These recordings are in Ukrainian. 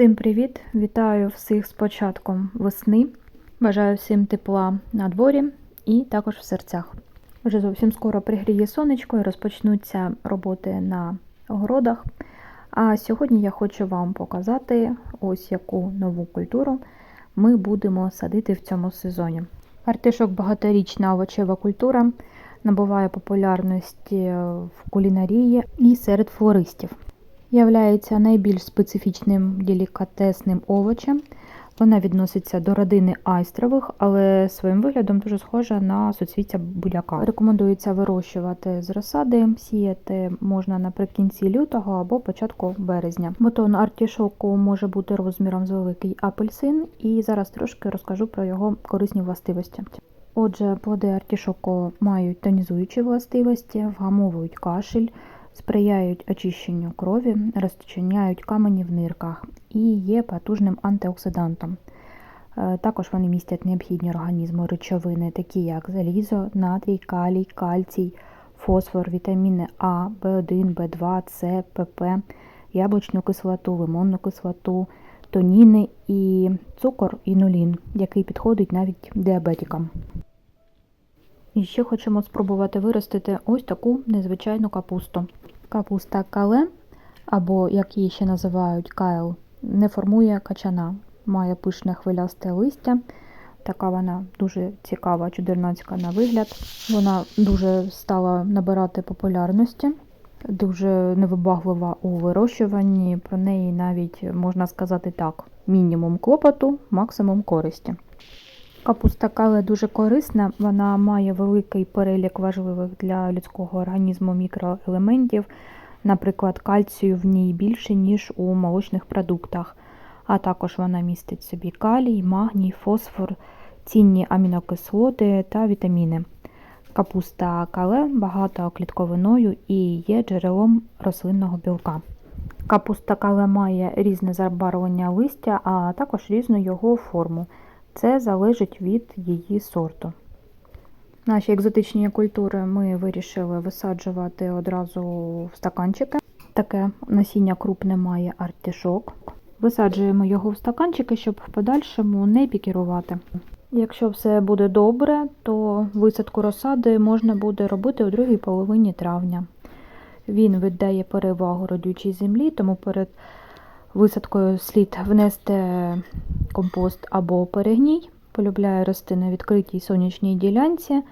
Всім привіт! Вітаю всіх з початком весни. Бажаю всім тепла на дворі і також в серцях. Вже зовсім скоро пригріє сонечко і розпочнуться роботи на огородах. А сьогодні я хочу вам показати ось яку нову культуру ми будемо садити в цьому сезоні. Артишок багаторічна овочева культура набуває популярності в кулінарії і серед флористів. Являється найбільш специфічним делікатесним овочем. Вона відноситься до родини айстрових, але своїм виглядом дуже схожа на суцвіття буряка. Рекомендується вирощувати з розсади, сіяти можна наприкінці лютого або початку березня. Бутон артішоку може бути розміром з великий апельсин, і зараз трошки розкажу про його корисні властивості. Отже, плоди артішоку мають тонізуючі властивості, вгамовують кашель, сприяють очищенню крові, розчиняють камені в нирках і є потужним антиоксидантом. Е, Також вони містять необхідні організму речовини, такі як залізо, натрій, калій, кальцій, фосфор, вітаміни А, В1, В2, С, ПП, яблучну кислоту, лимонну кислоту, тоніни і цукор інулін, який підходить навіть діабетикам. І ще хочемо спробувати виростити ось таку незвичайну капусту. Капуста кале, або як її ще називають кайл, не формує качана, має пишне хвилясте листя. Така вона дуже цікава, чудернацька на вигляд. Вона дуже стала набирати популярності, дуже невибаглива у вирощуванні. Про неї навіть можна сказати так: мінімум клопоту, максимум користі. Капуста кале дуже корисна, вона має великий перелік важливих для людського організму мікроелементів. Наприклад, кальцію в ній більше, ніж у молочних продуктах, а також вона містить собі калій, магній, фосфор, цінні амінокислоти та вітаміни. Капуста кале багата клітковиною і є джерелом рослинного білка. Капуста кале має різне забарвлення листя, а також різну його форму. Це залежить від її сорту. Наші екзотичні культури ми вирішили висаджувати одразу в стаканчики. Таке насіння крупне має артишок. Висаджуємо його в стаканчики, щоб в подальшому не пікірувати. Якщо все буде добре, то висадку розсади можна буде робити у другій половині травня. Він віддає перевагу родючій землі, тому перед висадкою слід внести компост або перегній. Полюбляє рости на відкритій сонячній ділянці.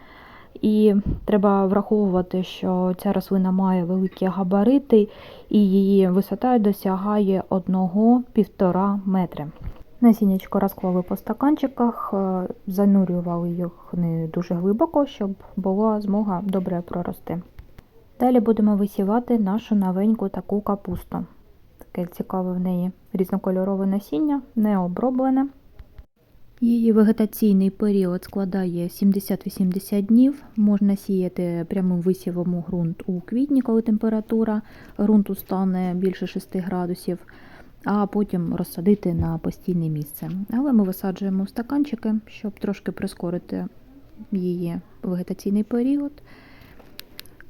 І треба враховувати, що ця рослина має великі габарити, і її висота досягає 1-1,5 метри. Насіннячко розклали по стаканчиках, е, занурювали їх не дуже глибоко, щоб була змога добре прорости. Далі будемо висівати нашу новеньку таку капусту. Таке цікаве в неї різнокольорове насіння, не оброблене. Її вегетаційний період складає 70-80 днів. Можна сіяти прямим висівом у ґрунт у квітні, коли температура ґрунту стане більше 6 градусів, а потім розсадити на постійне місце. Але ми висаджуємо в стаканчики, щоб трошки прискорити її вегетаційний період.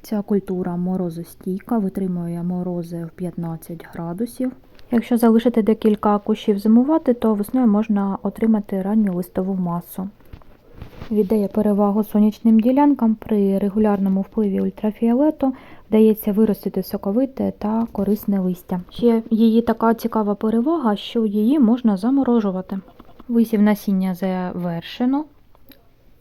Ця культура морозостійка, витримує морози в 15 градусів. Якщо залишити декілька кущів зимувати, то весною можна отримати ранню листову масу. Віддає перевагу сонячним ділянкам при регулярному впливі ультрафіолету вдається виростити соковите та корисне листя. Ще її така цікава перевага, що її можна заморожувати. Висів насіння завершено.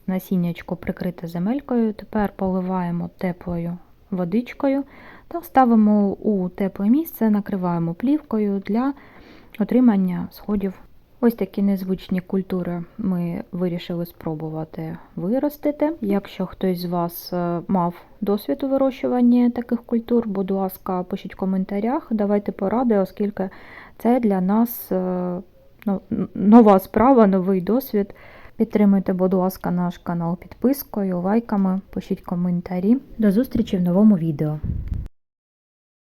Насіннячко прикрите земелькою. Тепер поливаємо теплою водичкою та ставимо у тепле місце, накриваємо плівкою для отримання сходів. Ось такі незвичні культури ми вирішили спробувати виростити. Якщо хтось з вас е, мав досвід у вирощуванні таких культур, будь ласка, пишіть в коментарях, давайте поради, оскільки це для нас е, ну, нова справа, новий досвід. Підтримуйте, будь ласка, наш канал підпискою, лайками, пишіть коментарі. До зустрічі в новому відео.